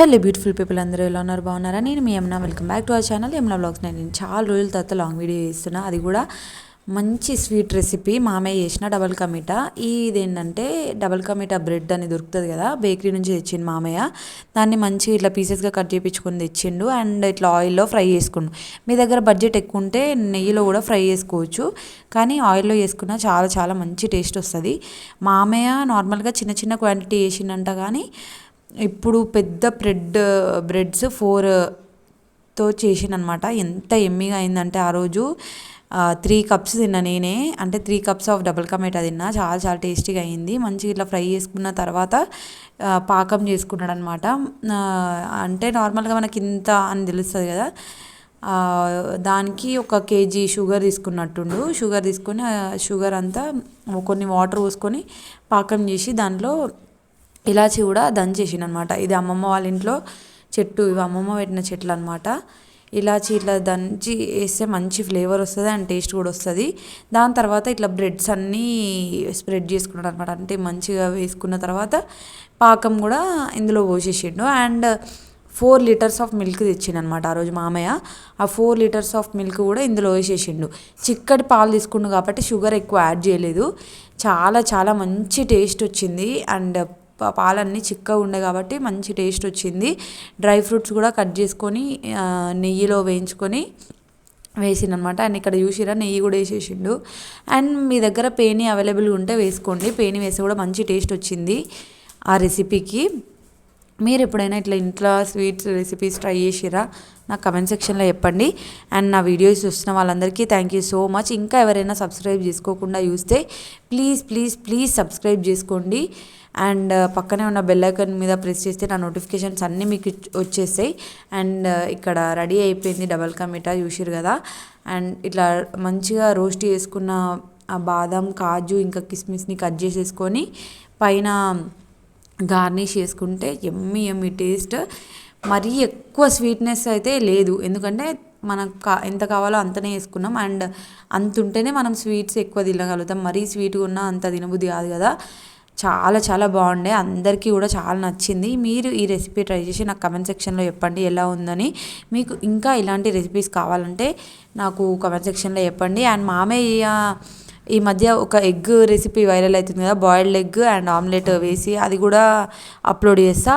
Hello beautiful people అందరూ ఎలా ఉన్నారు? బాగున్నారా? నేను మీ ఎమ్నా welcome back to our channel Yamuna blogs. నేను చాలా రోజుల తర్వాత లాంగ్ వీడియో చేస్తున్నా. అది కూడా మంచి స్వీట్ రెసిపీ. మామయ్య చేసిన డబల్ కమిటా. ఇదేంటంటే డబల్ కమిటా బ్రెడ్ అని దొరుకుతుంది కదా బేకరీ నుంచి తెచ్చిండు మామయ్య దాన్ని మంచి ఇట్లా పీసెస్గా కట్ చేయించుకొని తెచ్చిండు. అండ్ ఇట్లా ఆయిల్లో ఫ్రై చేసుకుండు. మీ దగ్గర బడ్జెట్ ఎక్కువ ఉంటే నెయ్యిలో కూడా ఫ్రై చేసుకోవచ్చు. కానీ ఆయిల్లో చేసుకున్న చాలా చాలా మంచి టేస్ట్ వస్తుంది. మామయ్య నార్మల్గా చిన్న చిన్న క్వాంటిటీ వేసిండంట కానీ ఇప్పుడు పెద్ద బ్రెడ్ బ్రెడ్స్ ఫోర్తో తో ఎంత ఎమ్మిగా అయిందంటే ఆ రోజు త్రీ కప్స్ తిన్నా నేనే. అంటే three cups of double ka meetha తిన్నా. చాలా చాలా టేస్టీగా అయింది. మంచిగా ఇట్లా ఫ్రై చేసుకున్న తర్వాత పాకం చేసుకున్నాడు అనమాట అంటే నార్మల్గా మనకి ఇంత అని తెలుస్తుంది కదా. దానికి ఒక కేజీ షుగర్ తీసుకున్నట్టుండు. షుగర్ తీసుకొని షుగర్ అంతా కొన్ని వాటర్ పోసుకొని పాకం చేసి దాంట్లో ఇలాచి కూడా దంచేసిన అనమాట ఇది అమ్మమ్మ వాళ్ళ ఇంట్లో చెట్టు ఇవి అమ్మమ్మ పెట్టిన చెట్లు అనమాట ఇలాచి ఇట్లా దంచి వేస్తే మంచి ఫ్లేవర్ వస్తుంది అండ్ టేస్ట్ కూడా వస్తుంది. దాని తర్వాత ఇట్లా బ్రెడ్స్ అన్నీ స్ప్రెడ్ చేసుకున్నాడు అనమాట అంటే మంచిగా వేసుకున్న తర్వాత పాకం కూడా ఇందులో పోసేసిండు. And four litres of milk తెచ్చిండనమాట ఆ రోజు మామయ్య ఆ ఫోర్ లీటర్స్ ఆఫ్ మిల్క్ కూడా ఇందులో వేసేసిండు. చిక్కటి పాలు తీసుకుండు కాబట్టి షుగర్ ఎక్కువ యాడ్ చేయలేదు. చాలా చాలా మంచి టేస్ట్ వచ్చింది. అండ్ పాలన్నీ చిక్కగా ఉండే కాబట్టి మంచి టేస్ట్ వచ్చింది. డ్రై ఫ్రూట్స్ కూడా కట్ చేసుకొని నెయ్యిలో వేయించుకొని వేసిందనమాట అండ్ ఇక్కడ చూసిరా నెయ్యి కూడా వేసేసిండు. అండ్ మీ దగ్గర పేని అవైలబుల్గా ఉంటే వేసుకోండి. పేని వేసి కూడా మంచి టేస్ట్ వచ్చింది ఆ రెసిపీకి. మీరు ఎప్పుడైనా ఇట్లా ఇంట్లో స్వీట్స్ రెసిపీస్ ట్రై చేసిరా నా కమెంట్ సెక్షన్లో చెప్పండి. అండ్ నా వీడియోస్ చూస్తున్న వాళ్ళందరికీ థ్యాంక్ యూ సో మచ్ ఇంకా ఎవరైనా సబ్స్క్రైబ్ చేసుకోకుండా చూస్తే ప్లీజ్ ప్లీజ్ ప్లీజ్ సబ్స్క్రైబ్ చేసుకోండి. అండ్ uh, పక్కనే ఉన్న బెల్ ఐకాన్ మీద ప్రెస్ చేస్తే నా నోటిఫికేషన్స్ అన్నీ మీకు వచ్చేస్తాయి. అండ్ uh, ఇక్కడ రెడీ అయిపోయింది డబల్ కమిటా చూసిరు కదా? అండ్ ఇట్లా మంచిగా రోస్ట్ చేసుకున్న ఆ బాదం కాజు ఇంకా కిస్మిస్ని కట్ చేసేసుకొని పైన గార్నిష్ చేసుకుంటే ఎమ్మి ఎమ్మి టేస్ట్. మరీ ఎక్కువ స్వీట్నెస్ అయితే లేదు. ఎందుకంటే మనకు కా ఎంత కావాలో అంతనే వేసుకున్నాం. అండ్ అంత ఉంటేనే మనం స్వీట్స్ ఎక్కువ తినగలుగుతాం. మరీ స్వీట్గా ఉన్నా అంత తినబుద్ధి కాదు కదా. చాలా చాలా బాగుండే. అందరికీ కూడా చాలా నచ్చింది. మీరు ఈ రెసిపీ ట్రై చేసి నాకు కమెంట్ సెక్షన్లో చెప్పండి ఎలా ఉందని. మీకు ఇంకా ఇలాంటి రెసిపీస్ కావాలంటే నాకు కమెంట్ సెక్షన్లో చెప్పండి. అండ్ మామయ్య ఈ మధ్య ఒక ఎగ్ రెసిపీ వైరల్ అవుతుంది కదా బాయిల్డ్ ఎగ్ అండ్ ఆమ్లెట్ వేసి అది కూడా అప్లోడ్ చేస్తా.